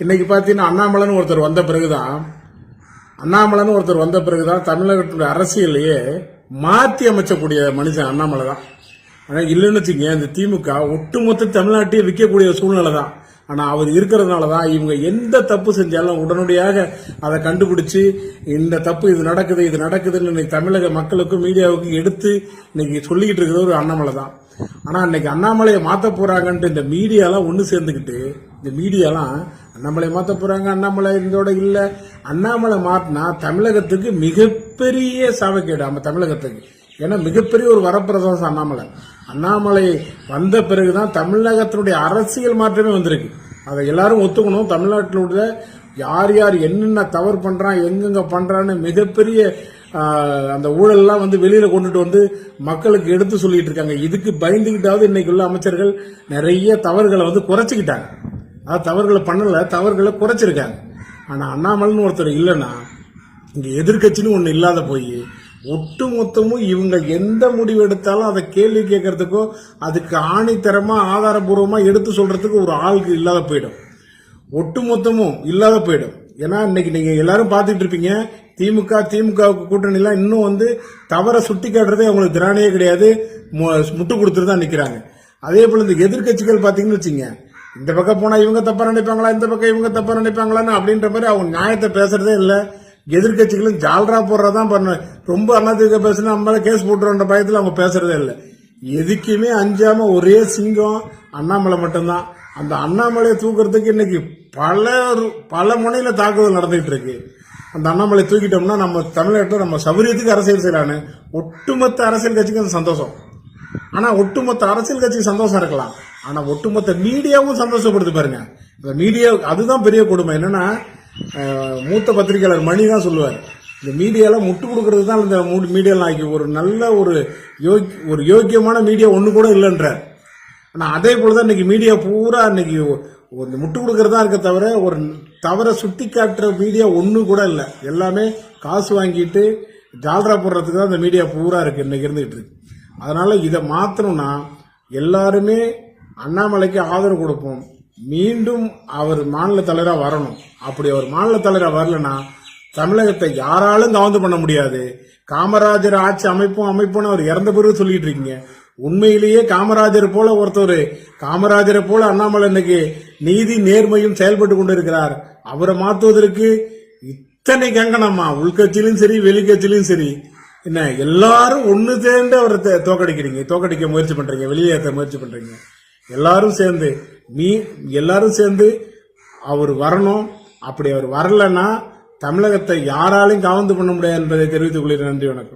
இன்னைக்கு பார்த்தீங்கன்னா அண்ணாமலைன்னு ஒருத்தர் வந்த பிறகுதான் அண்ணாமலைன்னு ஒருத்தர் வந்த பிறகுதான் தமிழகத்துடைய அரசியலையே மாற்றி அமைச்சக்கூடிய மனுஷன் அண்ணாமலை தான் ஆனால் இல்லைன்னு வச்சுங்க இந்த திமுக ஒட்டுமொத்த தமிழ்நாட்டையே விற்கக்கூடிய சூழ்நிலை தான் ஆனால் அவர் இருக்கிறதுனால தான் இவங்க எந்த தப்பு செஞ்சாலும் உடனடியாக அதை கண்டுபிடிச்சி இந்த தப்பு இது நடக்குது இது நடக்குதுன்னு இன்னைக்கு தமிழக மக்களுக்கும் மீடியாவுக்கும் எடுத்து இன்னைக்கு சொல்லிக்கிட்டு இருக்கிறது ஒரு அண்ணாமலை தான் ஆனால் இன்னைக்கு அண்ணாமலையை மாற்ற போறாங்கன்ட்டு இந்த மீடியாலாம் ஒன்று சேர்ந்துக்கிட்டு இந்த மீடியாலாம் அண்ணாமலை மாற்ற போறாங்க அண்ணாமலை இதோட இல்லை. அண்ணாமலை மாற்றினா தமிழகத்துக்கு மிகப்பெரிய சாவக்கேடு நம்ம தமிழகத்துக்கு. ஏன்னா மிகப்பெரிய ஒரு வரப்பிரசாசம் அண்ணாமலை. அண்ணாமலை வந்த பிறகுதான் தமிழகத்தினுடைய அரசியல் மாற்றமே வந்திருக்கு. அதை எல்லாரும் ஒத்துக்கணும். தமிழ்நாட்டினுடைய யார் யார் என்னென்ன தவறு பண்றான் எங்கெங்க பண்றான்னு மிகப்பெரிய அந்த ஊழல்லாம் வந்து வெளியில கொண்டுட்டு வந்து மக்களுக்கு எடுத்து சொல்லிட்டு இருக்காங்க. இதுக்கு பயந்துகிட்டாவது இன்னைக்கு உள்ள அமைச்சர்கள் நிறைய தவறுகளை வந்து குறைச்சிக்கிட்டாங்க. அதாவது தவறுகளை பண்ணல தவறுகளை குறைச்சிருக்காங்க. ஆனா அண்ணாமலைன்னு ஒருத்தர் இல்லைன்னா இங்க எதிர்க்கட்சின்னு ஒண்ணு இல்லாத போய் ஒட்டு மொத்தமும் இவங்க எந்த முடிவு எடுத்தாலும் அதை கேள்வி கேட்கறதுக்கோ அதுக்கு ஆணித்தரமா ஆதாரபூர்வமா எடுத்து சொல்றதுக்கு ஒரு ஆளுக்கு இல்லாத போயிடும். ஒட்டு மொத்தமும் இல்லாத போயிடும். ஏன்னா இன்னைக்கு நீங்க எல்லாரும் பார்த்துட்டு இருப்பீங்க. திமுக திமுகவுக்கு கூட்டணிலாம் இன்னும் வந்து தவற சுட்டி காட்டுறதே அவங்களுக்கு திராணியே கிடையாது. மு- முட்டு கொடுத்துட்டு தான் நிற்கிறாங்க அதே போல இந்த எதிர்க்கட்சிகள் பார்த்தீங்கன்னு வச்சுங்க. இந்த பக்கம் போனால் இவங்க தப்பாக நினைப்பாங்களா? இந்த பக்கம் இவங்க தப்பாக நினைப்பாங்களான்னு அப்படின்ற மாதிரி அவங்க நியாயத்தை பேசுறதே இல்லை. எதிர்க்கட்சிகளும் ஜால்ரா போடுறதான் பண்ண ரொம்ப அண்ணாதிமுக பேசுனா நம்மளால கேஸ் போட்டுருன்ற பயத்தில் அவங்க பேசுறதே இல்லை. எதுக்குமே அஞ்சாம ஒரே சிங்கம் அண்ணாமலை மட்டும்தான். அந்த அண்ணாமலையை தூக்குறதுக்கு இன்னைக்கு பல பல முனையில தாக்குதல் நடந்துகிட்டு இருக்கு. அந்த அண்ணாமலை தூக்கிட்டோம்னா நம்ம தமிழ்நாட்டில் நம்ம சௌரியத்துக்கு அரசியல் செய்யலான்னு ஒட்டுமொத்த அரசியல் கட்சிக்கு அது சந்தோஷம். ஆனா ஒட்டுமொத்த அரசியல் கட்சிக்கு சந்தோஷம் இருக்கலாம். ஆனா ஒட்டுமொத்த மீடியாவும் சந்தோஷப்படுத்து பாருங்க. இந்த மீடியா அதுதான் பெரிய கொடுமை. என்னன்னா மூத்த பத்திரிகையாளர் மணி தான் சொல்லுவார். இந்த மீடியால முட்டு கொடுக்கறது தான் இந்த மீடியாலாம் ஆக்கி ஒரு நல்ல ஒரு யோக் ஒரு யோக்கியமான மீடியா ஒன்று கூட இல்லைன்றார். ஆனால் அதே போல் தான் இன்றைக்கி மீடியா பூரா இன்னைக்கு ஒரு முட்டு கொடுக்குறதா இருக்க தவிர ஒரு தவறை சுட்டி காட்டுற மீடியா ஒன்றும் கூட இல்லை. எல்லாமே காசு வாங்கிட்டு ஜால்ரா போடுறதுக்கு தான் இந்த மீடியா பூரா இருக்குது இன்றைக்கி இருந்துகிட்டு இருக்கு. அதனால் இதை மாற்றணும்னா எல்லாருமே அண்ணாமலைக்கு ஆதரவு கொடுப்போம். மீண்டும் அவர் மாநில தலைவராக வரணும். அப்படி அவர் மாநில தலைவராக வரலனா தமிழகத்தை யாராலும் கவர்ந்து பண்ண முடியாது. காமராஜர் ஆட்சி அமைப்போம் அமைப்போம்னு அவர் இறந்த பிறகு சொல்லிட்டு இருக்கீங்க. உண்மையிலேயே காமராஜர் போல ஒருத்தர். காமராஜரை போல அண்ணாமலை இன்னைக்கு நீதி நேர்மையும் செயல்பட்டு கொண்டிருக்கிறார். அவரை மாற்றுவதற்கு இத்தனை கங்கணமா உள்கட்சியிலும் சரி வெளிக்கட்சியிலும் சரி. என்ன எல்லாரும் ஒன்று சேர்ந்து அவரை தோக்கடிக்கிறீங்க. தோக்கடிக்க முயற்சி பண்றீங்க. வெளியேற்ற முயற்சி பண்றீங்க. எல்லாரும் சேர்ந்து நீ எல்லாரும் சேர்ந்து அவர் வரணும். அப்படி அவர் வரலன்னா தமிழகத்தை யாராலையும் கவர்ந்து பண்ண முடியாது என்பதை தெரிவித்துக் கொள்கிறேன். நன்றி வணக்கம்.